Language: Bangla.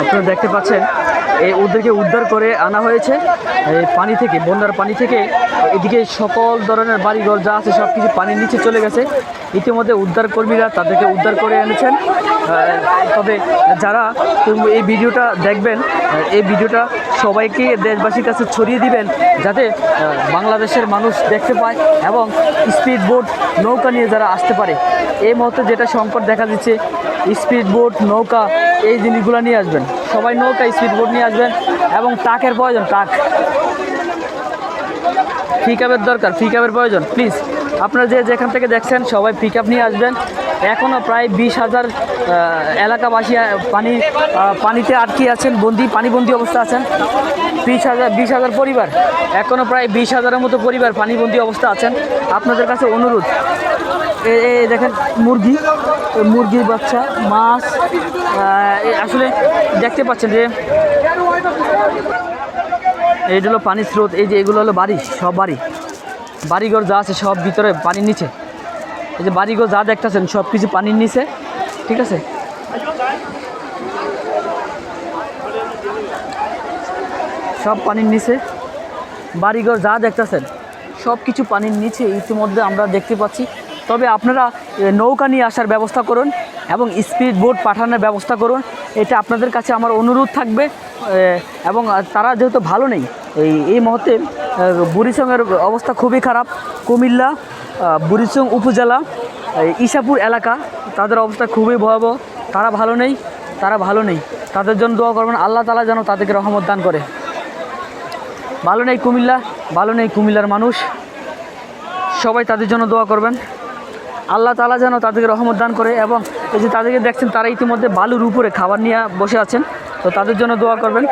আপনারা দেখতে পাচ্ছেন, এই ওদেরকে উদ্ধার করে আনা হয়েছে। এই পানি থেকে, বন্যার পানি থেকে এদিকে সকল ধরনের বাড়িঘর যা আছে সব কিছু পানির নিচে চলে গেছে। ইতিমধ্যে উদ্ধার কর্মীরা তাদেরকে উদ্ধার করে এনেছেন। তবে যারা এই ভিডিওটা দেখবেন এই ভিডিওটা সবাইকে দেশবাসীর কাছে ছড়িয়ে দিবেন, যাতে বাংলাদেশের মানুষ দেখতে পায় এবং স্পিড বোট নৌকা নিয়ে যারা আসতে পারে। এই মুহূর্তে যেটা সংকট দেখা দিচ্ছে স্পিড বোট নৌকা এই জিনিসগুলো নিয়ে আসবেন। সবাই নৌকা স্পিড বোট নিয়ে আসবেন এবং টাকের প্রয়োজন টাক পিক আপের দরকার পিক আপের প্রয়োজন প্লিজ আপনারা যে যেখান থেকে দেখছেন, সবাই পিক আপ নিয়ে আসবেন। এখনও প্রায় বিশ হাজার এলাকাবাসী পানি পানিতে আটকে আছেন, বন্দি, পানিবন্দি অবস্থা আছেন। বিশ হাজার বিশ হাজার পরিবার এখনও প্রায় বিশ হাজারের মতো পরিবার পানিবন্দি অবস্থা আছেন। আপনাদের কাছে অনুরোধ এ এ, দেখেন, মুরগি এই মুরগির বাচ্চা, মাছ আসলে দেখতে পাচ্ছেন যে এইটা হলো পানির স্রোত, এই যে এগুলো হলো বাড়ি, সব বাড়ি। বাড়িঘর যা আছে সব ভিতরে পানির নিচে। এই যে বাড়িঘর যা দেখতেছেন, সব কিছু পানির নিচে, ঠিক আছে? সব পানির নিচে। বাড়িঘর যা দেখতেছেন, সব কিছু পানির নিচে। ইতিমধ্যে আমরা দেখতে পাচ্ছি তবে আপনারা নৌকা নিয়ে আসার ব্যবস্থা করুন এবং স্পিড বোট পাঠানোর ব্যবস্থা করুন। এটা আপনাদের কাছে আমার অনুরোধ থাকবে এবং তারা যেহেতু ভালো নেই, এই এই মুহূর্তে বুড়িচংয়ের অবস্থা খুবই খারাপ। কুমিল্লা বুড়িচং উপজেলা এই ইসাপুর এলাকা, তাদের অবস্থা খুবই ভয়াবহ। তারা ভালো নেই, তারা ভালো নেই। তাদের জন্য দোয়া করবেন, আল্লাহ তালা যেন তাদেরকে রহমত দান করে। ভালো নেই কুমিল্লা, ভালো নেই কুমিল্লার মানুষ। সবাই তাদের জন্য দোয়া করবেন। আল্লাহ তালা যেন তাদেরকে রহমত দান করে এবং এই যে তাদেরকে দেখছেন তারা ইতিমধ্যে বালুর উপরে খাবার নিয়ে বসে আছেন। তো তাদের জন্য দোয়া করবেন।